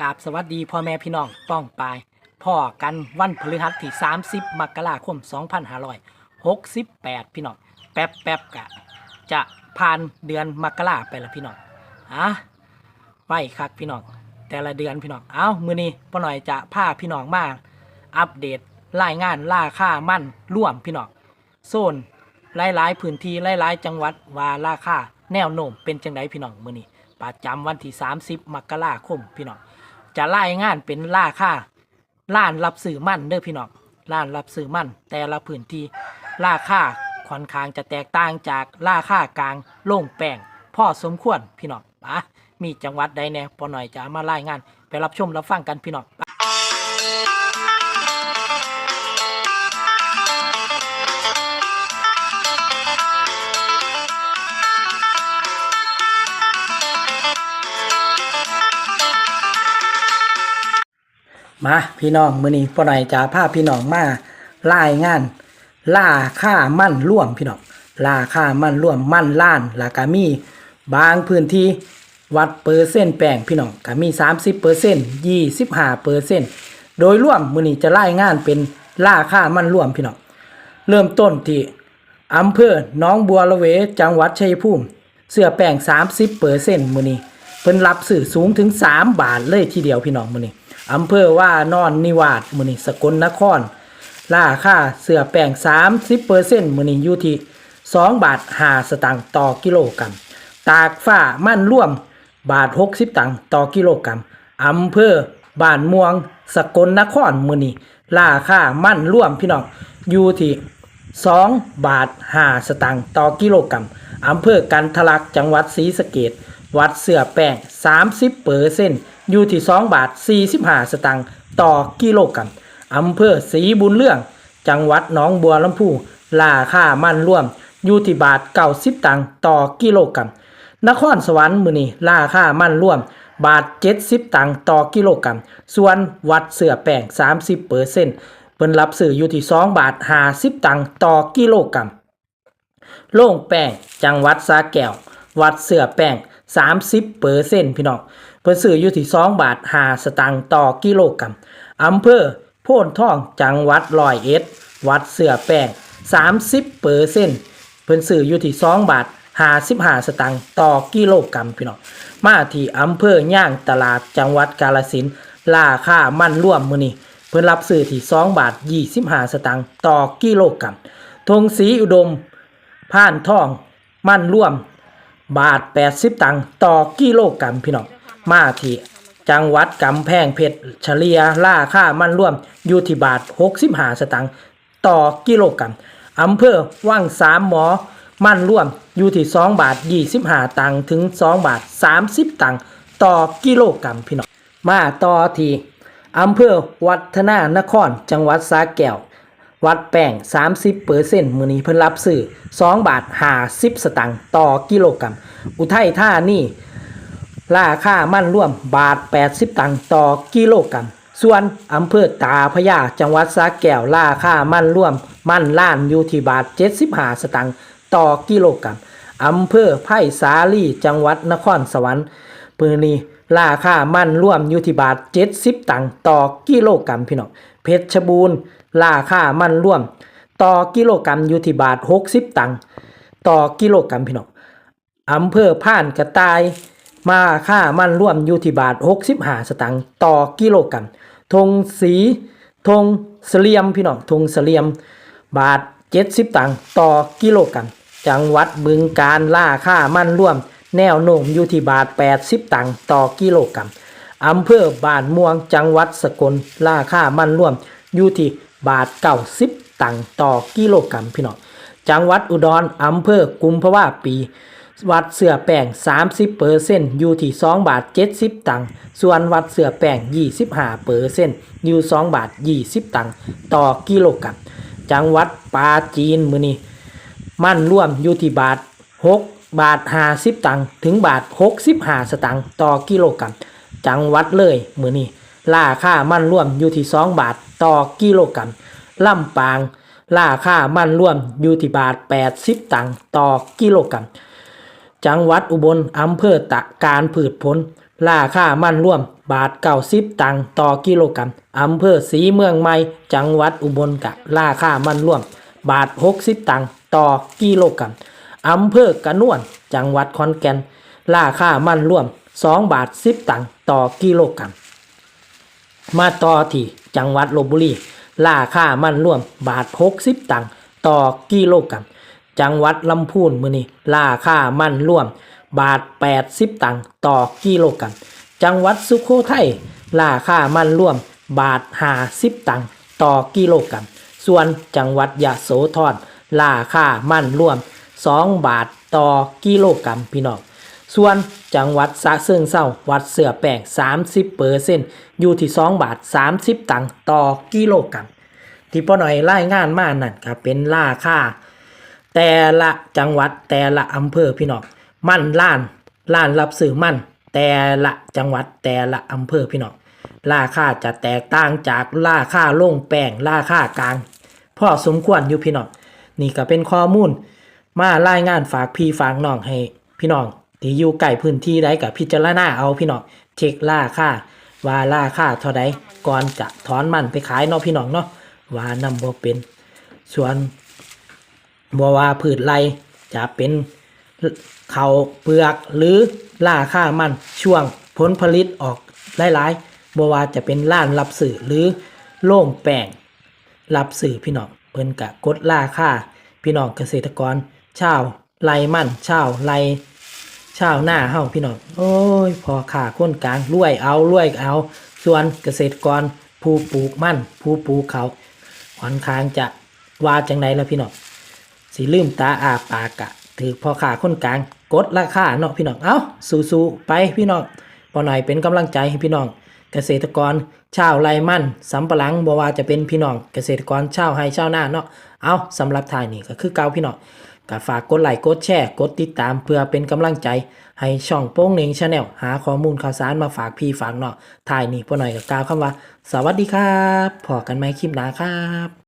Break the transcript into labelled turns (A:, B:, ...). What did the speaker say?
A: กราบสวัสดีพ่อแม่พี่น้องป้องปายพ่อกันวันพฤหัสที่ 30 มกราคม 2568 พี่น้อง แป๊บแป๊บกะ จะผ่านเดือนมกราไปแล้วพี่น้องอะไว้คักพี่น้อง แต่ละเดือนพี่น้อง เอ้า มือนี้พ่อหน่อยจะพาพี่น้องมา อัปเดตรายงานราค่ามั่นร่วมพี่น้อง โซนหลายๆพื้นที่หลายๆ จังหวัดว่าราคา แนวโน้มเป็นจังไดพี่น้องมือนี้ประจำวันที่ 30 มกราคมพี่น้องจะรายงานเป็นราคาล้านรับซื้อมั่นเด้อพี่น้องล้านรับซื้อมั่น แต่ละพื้นที่ราคาค่อนข้างจะแตกต่างจากราคากลางโล่งแป้งพ่อสมควรพี่น้องปะมีจังหวัดใดแน่พอหน่อยจะมารายงาน ไปรับชมรับฟังกันพี่น้อง มาพี่น้องมื้อนี้พ่อหน่อยจะพาพี่น้องมารายงาน ล่าค่ามั่นร่วมพี่น้องล่าค่ามั่นร่วมมั่นล้านล้วก็มีบางพื้นที่วัดเปอร์เซ็นต์แป้งพี่น้องก็มี30เปอร์เซ็นต์25เปอร์เซ็นต์โดยรวมมื้อนี้จะรายงานเป็นล่าค่ามั่นร่วมพี่น้องเริ่มต้นที่อำเภอหนองบัวละเวจังหวัดชัยภูมิ เสื้อแป้ง30เปอร์เซ็นต์มื้อนี้เพิ่นรับซื้อสูงถึง 3 บาทเลยทีเดียวพี่น้องมื้อนี้ อำเภอว่านอนนิวาสมือนี้สกลนครราคาเสือแป้ง30เปอร์เซ็นต์มือนี้อยู่ที่2บาท5สตางค์ต่อกิโลกรัม ตากฟ้ามั่นร่วมบาท 60 ตังค์ต่อกิโลกรัมอำเภอบ้านม่วง สกลนครมือนี้ราคามั่นร่วมพี่น้องอยู่ที่2บาท5สตางค์ต่อกิโลกรัมอำเภอกันทะลักจังหวัดศรีสะเกดวัดเสือแป้ง30เปอร์เซ็นต์ อยู่ที่2บาท45 สตางค์ต่อกิโลกรัมอำเภอศรีบุญเรื่อง จังหวัดหนองบัวลำพูราคามันร่วมอยู่ที่บาท90ตังค์ต่อกิโลกรัมนครสวรรค์มือนี้ราคามันร่วม บาท70ตังค์ต่อกิโลกรัมส่วนวัดเสือแป้ง30เปอร์เซ็นต์เพิ่นรับซื้ออยู่ที่2บาท50ตังค์ต่อกิโลกรัมโล่งแป้งจังหวัดสาแก้ว วัดเสือแป้ง30เปอร์เซ็นต์พี่น้อง พิ่นซื้ออยู่ที่2บาท5สตางค์ต่อกิโลกรัมอำเภอโพนทองจังหวัดร้อยเอ็ด วัดเสือแป้ง30เปอร์เซ็นต์เพิ่นซื้ออยู่ที่2บาท55สตางค์ต่อกิโลกรัมพี่น้องมาที่อำเภอย่างตลาดจังหวัดกาฬสินราคามันร่วมมือนี้เพิ่นรับซื้อที่2บาท25สตางค์ต่อกิโลกรัมธงสีอุดมผ่านทองมั่นร่วมบาท 80 ตังค์ต่อกิโลกรัมพี่น้อง มาที่ จังหวัดกำแพงเพชรเฉลี่ยราค่ามั่นร่วมอยู่ที่บาท65สตังค์ต่อกิโลกรัมอำเภอว่างสามหมอ มั่นร่วมอยู่ที่2บาท25ตังค์ถึง2บาท30 ตังค์ต่อกิโลกรัมพี่น้องมาต่อที่อำเภอวัฒนานคร จังหวัดสาแก้ว วัดแป้ง 30เปอร์เซ็นต์มือนี้เพิ่นรับซื้อ2บาท50สตางค์ต่อกิโลกรัม อุทัยธานี ราคามั่นร่วมบาท 80 ตังค์ต่อกิโลกรัม ส่วนอำเภอตาพระยาจังหวัดสระแก้วราคามั่นร่วม มั่นล้านอยู่ที่บาท 75 สตางค์ต่อกิโลกรัมอำเภอไผ่สาลีจังหวัดนครสวรรค์ปืนนี้ราคามั่นร่วมอยู่ที่บาท 70 ตังค์ต่อกิโลกรัมพี่น้องเพชรบูรณ์ราคามันร่วม ต่อกิโลกรัมอยู่ที่บาท 60 ตังค์ต่อกิโลกรัมพี่น้องอำเภอผ่านกระต่าย มาค่ามันร่วมอยู่ที่บาท65สตังค์ต่อกิโลกรัมธงสีธงเสลียมพี่น้องธงเสลียม บาท 70 ตังค์ต่อกิโลกรัมจังหวัดบึงการล่าค่ามันร่วม แนวโน้มอยู่ที่บาท 80 ตังค์ต่อกิโลกรัมอำเภอบ้านม่วงจังหวัดสกลราค่ามันร่วมอยู่ที่บาทเก้าสิบตังค์ต่อกิโลกรัมพี่น้องจังหวัดอุดรอำเภอกุมภาวะปี วัดเสือแป้ง30เปอร์เซ็นต์อยู่ที่2บาท70 ตังค์ส่วนวัดเสือแป้ง25เปอร์เซ็นต์อยู่2บาท20 ตังค์ต่อกิโลกรัมจังหวัดปาจีนมือนี้มั่นร่วมอยู่ที่บาท 6 บาท50 ตังค์ถึงบาท 65 สตังค์ต่อกิโลกรัมจังหวัดเลยมือนี้ราคามั่นร่วมอยู่ที่2บาทต่อกิโลกรัมลำปางราคามั่นร่วมอยู่ที่บาท 80 ตังค์ต่อกิโลกรัม จังหวัดอุบลอำเภอตะการผืดผลราคามั่นร่วม บาทเก้าสิบตังต่อกิโลกรัมอำเภอศรีเมืองใหม่จังหวัดอุบลกะราคามันร่วม บาทหกสิบตังต่อกิโลกรัมอำเภอกระนวน จังหวัดขอนแก่นราคามันร่วมสองบาทสิบตังต่อกิโลกรัมมาต่อที่จังหวัดลบบุรีราคามันร่วม บาท60ตังต่อกิโลกรัม จังหวัดลำพูนมือนี้ราค่ามันร่วม บาท 80 ตังค์ต่อกิโลกรัมจังหวัดสุโขทัยราค่ามันร่วม บาท50ตังค์ต่อกิโลกรัมส่วนจังหวัดยะโสธรราค่ามันร่วม 2 บาทต่อกิโลกรัมพี่น้องส่วนจังหวัดสะเซิงเศร้าวัดเสือแป้ง30เปอร์เซ็นอยู่ที่ 2 บาท 30 ตังค์ต่อกิโลกรัมที่ป้อหน่อยรายงานมานั่นก็เป็นราค่า แต่ละจังหวัดแต่ละอำเภอพี่น้องมั่นล้านล้านรับซื้อมั่น แต่ละจังหวัดแต่ละอำเภอพี่น้องราคาจะแตกต่างจากราคาลงแป้งราคากลางพอสมควรอยู่พี่น้องนี่ก็เป็นข้อมูล มารายงานฝากพี่ฝากน้องให้พี่น้องที่อยู่ใกล้พื้นที่ใดกับพิจารณาเอาพี่น้องเช็คราคาว่าราคาเท่าใดก่อนจะถอนมันไปขายเนาะพี่น้องเนาะว่านำบ่เป็น ส่วน บ่ว่าพืชไรจะเป็นเขาเปลือกหรือราคามันช่วงผลผลิตออกหลายๆบ่ว่าจะเป็นร้านรับสื่อหรือโล่งแป้งรับสื่อพี่น้องเพิ่นกะกดราคาพี่น้องเกษตรกรชาวไรมันชาวไรชาวหน้าเฮาพี่น้องโอ้ยพอขาคนกลางรวยเอารวยเอา ส่วนเกษตรกรผู้ปลูกมันผู้ปลูกเขาค่อนข้างจะว่าจังไดแล้วพี่น้อง สิลืมตาอาปากะถือพอขาคนกลางกดราคาเนาะพี่น้องเอ้าสู้ๆไปพี่น้องพอหน่อยเป็นกำลังใจให้พี่น้อง เกษตรกรชาวไรมันสำปะหลังบ่ว่าจะเป็นพี่น้องเกษตรกรชาวไฮชาวนาเนาะเอาสำหรับทายนี่ก็คือเกาพี่น้องก็ฝากกดไลค์กดแชร์กดติดตามเพื่อเป็นกำลังใจ ให้ช่องโป้งเหน่งชาแนลหาข้อมูลข่าวสารมาฝากพี่ฝากเนาะทายนี่พอหน่อยก็กาวคำว่า สวัสดีครับพอกันไหมคลิปหน้าครับ